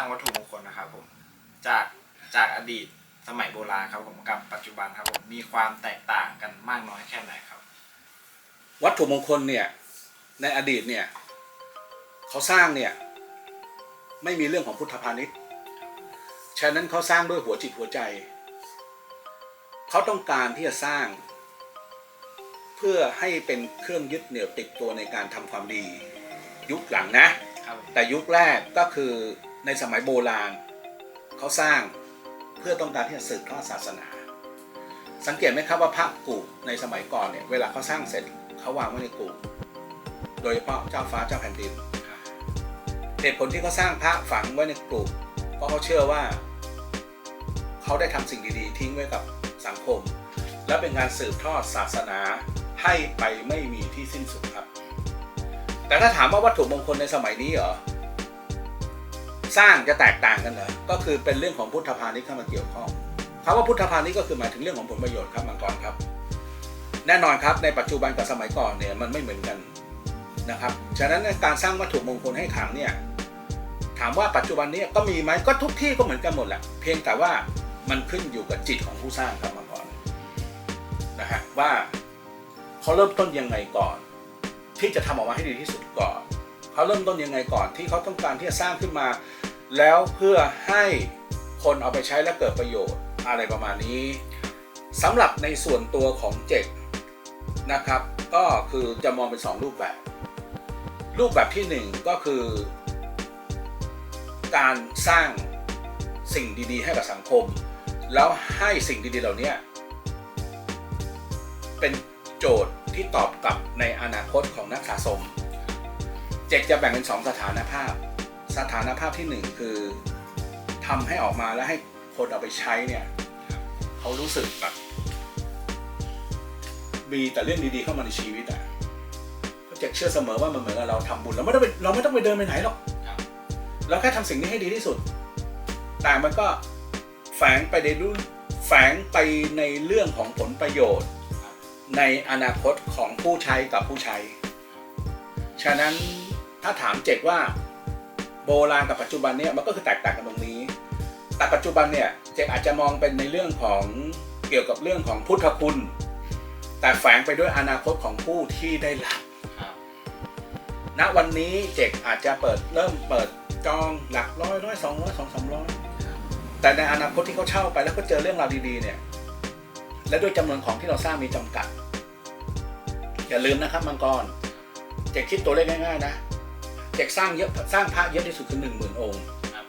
างวัตถุมงคลนะครับผมจากจากอดีตสมัยโบราณครับผมกับปัจจุบันครับผมมีความแตกต่างกันมากน้อยแค่ไหนครับ วัตถุมงคลเนี่ยในอดีตเนี่ยเขาสร้างเนี่ยไม่มีเรื่องของพุทธพาณิชย์ฉะนั้นเขาสร้างด้วยหัวจิตหัวใจ เขาต้องการที่จะสร้าง เพื่อให้เป็นเครื่องยึดเหนี่ยวติดตัวในการทำความดี ยุคหลังนะครับผมแต่ยุคแรกก็คือ ในสมัยโบราณเขาสร้างเพื่อต้องการที่จะสืบทอดศาสนา สังเกตไหมครับว่าพระกูในสมัยก่อนเนี่ยเวลาเขาสร้างเสร็จเขาวางไว้ในกูโดยเฉพาะเจ้าฟ้าเจ้าแผ่นดินเหตุผลที่เขาสร้างพระฝังไว้ในกลุ่มเพราะเขาเชื่อว่า เขาได้ทำสิ่งดีๆ ทิ้งไว้กับสังคม และเป็นการสืบทอดศาสนาให้ไปไม่มีที่สิ้นสุดครับ แต่ถ้าถามว่าวัตถุมงคลในสมัยนี้เหรอ สร้างจะแตกต่างกันเหรอก็คือเป็นเรื่องของพุทธพาณิชย์เข้ามาเกี่ยวข้องคำว่าพุทธพาณิชย์ก็คือหมายถึงเรื่องของผลประโยชน์ครับมังกรครับ แน่นอนครับในปัจจุบันกับสมัยก่อนเนี่ยมันไม่เหมือนกันนะครับฉะนั้นการสร้างวัตถุมงคลให้ขังเนี่ยถามว่าปัจจุบันนี้ก็มีไหมก็ทุกที่ก็เหมือนกันหมดแหละเพียงแต่ว่ามันขึ้นอยู่กับจิตของผู้สร้างครับมังกรนะฮะว่าเขาเริ่มต้นยังไงก่อน ที่จะทำออกมาให้ดีที่สุดก่อน เขาเริ่มต้นยังไงก่อนที่เขาต้องการที่จะสร้างขึ้นมา แล้วเพื่อให้คนเอาไปใช้และเกิดประโยชน์อะไรประมาณนี้สำหรับในส่วนตัวของเจกนะครับ ก็คือจะมองเป็นสองรูปแบบ รูปแบบที่หนึ่งก็คือ การสร้างสิ่งดีๆ ให้กับสังคม แล้วให้สิ่งดีๆเหล่านี้เป็นโจทย์ที่ตอบกลับในอนาคตของนักสะสม เจกจะแบ่งเป็นสองสถานภาพ สถานภาพที่หนึ่งคือทำให้ออกมาแล้วให้คนเอาไปใช้เนี่ยเขารู้สึกแบบมีแต่เรื่องดีๆเข้ามาในชีวิตอะก็เจกเชื่อเสมอว่ามันเหมือนกับเราทำบุญเราไม่ต้องไปเราไม่ต้องไปเดินไปไหนหรอกครับเราแค่ทำสิ่งนี้ให้ดีที่สุด แต่มันก็แฝงไปในรุ่นแฝงไปในเรื่องของผลประโยชน์ครับในอนาคตของผู้ใช้กับผู้ใช้ ฉะนั้น ถ้าถามเจกว่าโบราณกับปัจจุบันเนี่ยมันก็คือแตกต่างกันตรงนี้ แต่ปัจจุบันเนี่ยเจกอาจจะมองเป็นในเรื่องของเกี่ยวกับเรื่องของพุทธคุณ แต่แฝงไปด้วยอนาคตของผู้ที่ได้รับครับณวันนี้เจกอาจจะเปิดเริ่มเปิดจองหลักร้อยร้อยสองร้อยสองสามร้อยแต่ในอนาคตที่เขาเช่าไปแล้วก็เจอเรื่องราวดีๆเนี่ย และด้วยจำนวนของที่เราสร้างมีจำกัด อย่าลืมนะครับมังกรเจกคิดตัวเลขง่ายๆนะ เจกสร้างเยอะสร้างพระเยอะที่สุดคือหนึ่งหมื่นองค์ครับ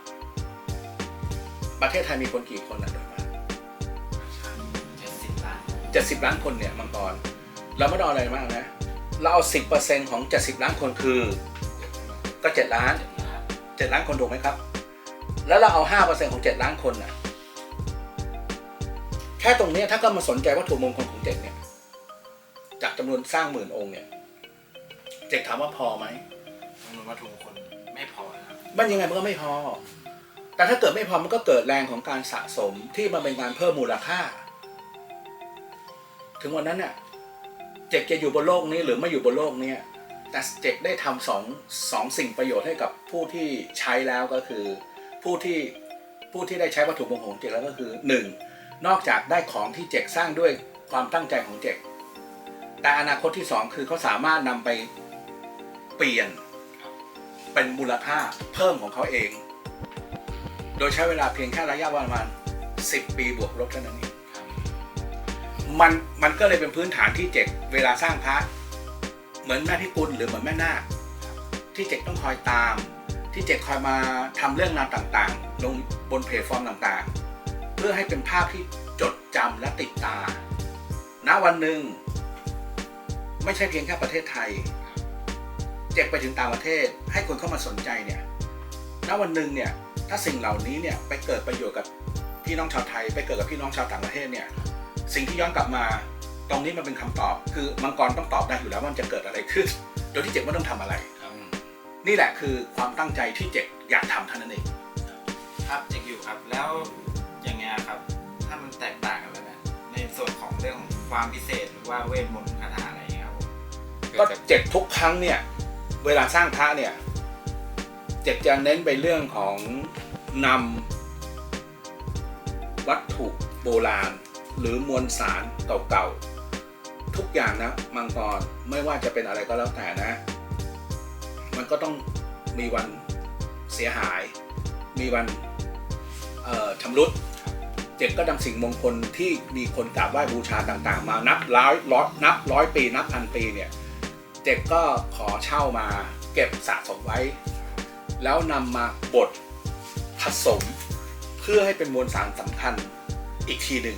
ประเทศไทยมีคนกี่คนนะโดยมากเจ็ดสิบล้านเจ็ดสิบล้านคนเนี่ยมังกรเราไม่ต้องเอาอะไรมากนะ เราเอาสิบเปอร์เซ็นของเจ็ดสิบล้านคนคือ ก็เจ็ดล้านเจ็ดล้านเจ็ดล้านคนถูกไหมครับ แล้วเราเอาห้าเปอร์เซ็นของเจ็ดล้านคนน่ะ แค่ตรงเนี้ยถ้าก็มาสนใจวัตถุมงคลของเจ็ดเนี่ย จากจำนวนสร้างหมื่นองค์เนี่ย เจ็ดถามว่าพอไหมจำนวนวัตถุมงคลไม่พอนะครับมันยังไงมันก็ไม่พอ แต่ถ้าเกิดไม่พอมันก็เกิดแรงของการสะสมที่มันเป็นการเพิ่มมูลค่า ถึงวันนั้นเนี่ยเจกจะอยู่บนโลกนี้หรือไม่อยู่บนโลกเนี้แต่เจกได้ทำสองสองสิ่งประโยชน์ให้กับผู้ที่ใช้แล้วก็คือ ผู้ที่ผู้ที่ได้ใช้วัตถุมงคลของเจกแล้วก็คือหนึ่งนอกจากได้ของที่เจกสร้างด้วยความตั้งใจของเจกแต่อนาคตที่สองคือเขาสามารถนำไปเปลี่ยน เป็นมูลค่าเพิ่มของเขาเอง โดยใช้เวลาเพียงแค่ระยะประมาณ 10 ปีบวกลบเท่านั้นเองมันมันก็เลยเป็นพื้นฐานที่เจ็กเวลาสร้างพระเหมือนแม่พิกุลหรือเหมือนแม่นาคที่เจ็กต้องคอยตาม ที่เจ็กคอยมาทำเรื่องราวต่างๆ ลงบนเพจฟอร์มต่างๆ เพื่อให้เป็นภาพที่จดจำและติดตา ณวันหนึ่ง ไม่ใช่เพียงแค่ประเทศไทย เจ็กไปถึงต่างประเทศ ให้คนเข้ามาสนใจเนี่ยณวันหนึ่งเนี่ยถ้าสิ่งเหล่านี้เนี่ยไปเกิดประโยชน์กับพี่น้องชาวไทย ไปเกิดกับพี่น้องชาวต่างประเทศเนี่ยสิ่งที่ย้อนกลับมาตรงนี้มันเป็นคำตอบ คือมังกรต้องตอบได้อยู่แล้วว่ามันจะเกิดอะไรขึ้นโดยที่เจ็กไม่ต้องทำอะไรครับนี่แหละคือความตั้งใจที่เจ็กอยากทำเท่านั้นเองครับเจ็กอยู่ครับแล้วอย่างเงี้ยครับ ถ้ามันแตกต่างกันแล้วเนะในส่วนของเรื่องของความพิเศษหรือว่าเวทมนต์คาถาอะไรอย่างเงี้ยครับผมก็เจ็กทุกครั้งเนี่ย เวลาสร้างพระเนี่ยเจ็กจะเน้นไปเรื่องของนำวัตถุโบราณ หรือมวลสารเก่าๆทุกอย่างนะมังกรไม่ว่าจะเป็นอะไรก็แล้วแต่นะ มันก็ต้องมีวันเสียหาย มีวันชำรุดเจ็ดก็นำสิ่งมงคลที่มีคนกราบไหว้บูชาต่างๆ มานับร้อยร้อยนับร้อยปีนับพันปีเนี่ย เจ็กก็ขอเช่ามาเก็บสะสมไว้ แล้วนำมาบดผสม เพื่อให้เป็นมวลสารสำคัญอีกทีหนึ่ง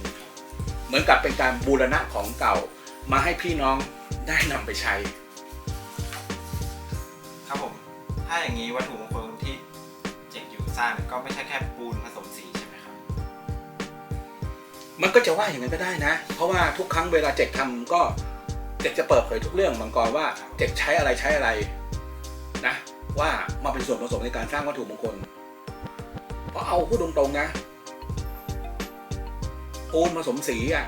เหมือนกับเป็นการบูรณะของเก่ามาให้พี่น้องได้นำไปใช้ ครับผม ถ้าอย่างนี้วัตถุมงคลที่เจกอยู่สร้างก็ไม่ใช่แค่ปูนผสมสีใช่ไหมครับ มันก็จะว่าอย่างนั้นก็ได้นะ เพราะว่าทุกครั้งเวลาเจ็กทำก็ เจ็กจะเปิดเผยทุกเรื่องมังกรว่าเจ็กใช้อะไรใช้อะไรนะว่ามาเป็นส่วนผสมในการสร้างวัตถุมงคล เพราะเอาพูดตรงๆนะปูนผสมสีอะ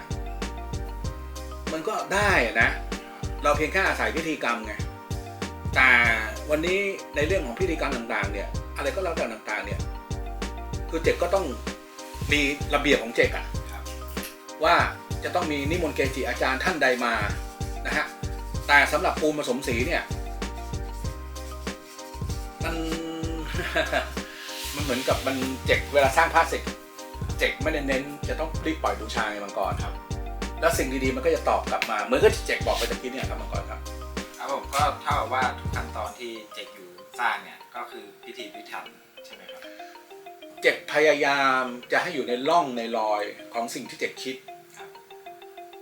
มันก็ได้อะนะ เราเพียงแค่อาศัยพิธีกรรมไงแต่วันนี้ในเรื่องของพิธีกรรมต่างๆ เนี่ย อะไรก็แล้วแต่ต่างๆ เนี่ย คือเจ็กก็ต้องมีระเบียบของเจ็กอะครับว่าจะต้องมีนิมนต์เกจิอาจารย์ท่านใดมา นะฮะ แต่สำหรับปูนผสมสีเนี่ย มัน มันเหมือนกับมันเจ็กเวลาสร้างผ้าเสร็จเจ็กไม่ได้เน้น จะต้องรีบปล่อยบูชาไงมังกรครับ แล้วสิ่งดีๆมันก็จะตอบกลับมาเหมือนกับที่เจ็กบอกไปตะกี้เนี่ยครับมังกรครับ ครับผมก็เท่ากับว่าทุกขั้นตอนที่เจกอยู่สร้างเนี่ยก็คือพิธีพิถันใช่ไหมครับ เจ็กพยายามจะให้อยู่ในร่องในรอยของสิ่งที่เจ็กคิดครับ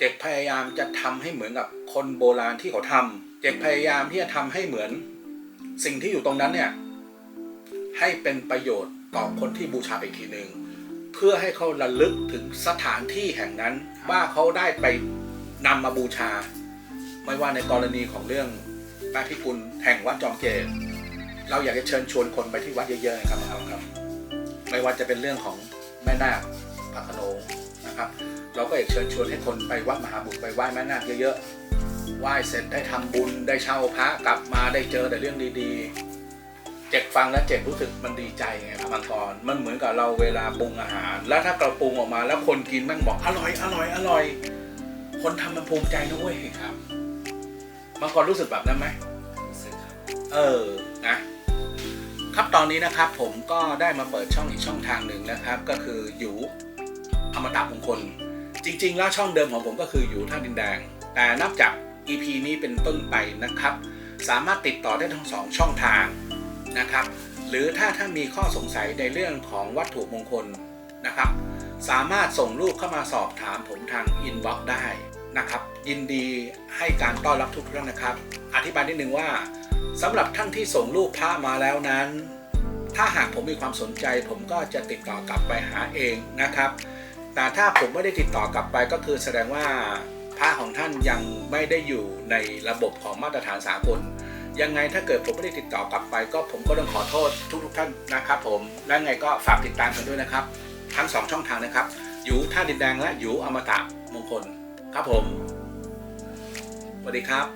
เจ็กพยายามจะทำให้เหมือนกับคนโบราณที่เขาทำเจ็กพยายามที่จะทำให้เหมือน สิ่งที่อยู่ตรงนั้นเนี่ยให้เป็นประโยชน์ต่อคนที่บูชาอีกทีหนึ่งเพื่อให้เขาระลึกถึงสถานที่แห่งนั้นว่าเขาได้ไปนำมาบูชา ไม่ว่าในกรณีของเรื่องพระพิกุลแห่งวัดจอมเกตเราอยากจะเชิญชวนคนไปที่วัดเยอะๆนะครับครับ ไม่ว่าจะเป็นเรื่องของแม่นาคพระขนง นะครับ เราก็อยากเชิญชวนให้คนไปวัดมหาบุตรไปไหว้แม่นาคเยอะๆไหว้เสร็จได้ทำบุญได้เช่าพระกลับมาได้เจอแต่เรื่องดีๆ เจ็กฟังแล้วเจ็กรู้สึกมันดีใจไงครับมังกรมันเหมือนกับเราเวลาปรุงอาหาร แล้วถ้าเราปรุงออกมาแล้วคนกินแม่งบอกอร่อยอร่อยอร่อย คนทำมันภูมิใจนะเว้ยครับมังกรรู้สึกแบบนั้นไหมรู้สึกครับเออนะครับตอนนี้นะครับผมก็ได้มาเปิดช่องอีกช่องทางหนึ่งนะครับ ก็คืออยู่อ มตะมงคล จริง ๆ แล้วช่องเดิมของผมก็คืออยู่ท่าดินแดง แต่นับจาก EP นี้เป็นต้นไปนะครับ สามารถติดต่อได้ทั้งสองช่องทางนะครับ หรือถ้าท่านมีข้อสงสัยในเรื่องของวัตถุมงคลนะครับ สามารถส่งรูปเข้ามาสอบถามผมทางอินบ็อกซ์ได้นะครับ ยินดีให้การต้อนรับทุกท่านนะครับ อธิบายนิดนึงว่าสำหรับท่านที่ส่งรูปพระมาแล้วนั้น ถ้าหากผมมีความสนใจผมก็จะติดต่อกลับไปหาเองนะครับ แต่ถ้าผมไม่ได้ติดต่อกลับไปก็คือแสดงว่าพระของท่านยังไม่ได้อยู่ในระบบของมาตรฐานสากลยังไงถ้าเกิดผมไม่ได้ติดต่อกลับไป ก็ผมก็ต้องขอโทษทุกทท่านนะครับผมและไงก็ฝากติดตามกันด้วยนะครับ ทั้ง 2 ช่องทางนะครับอยู่ท่าดินแดงและอยู่อมตะมงคลครับผมสวัสดีครับ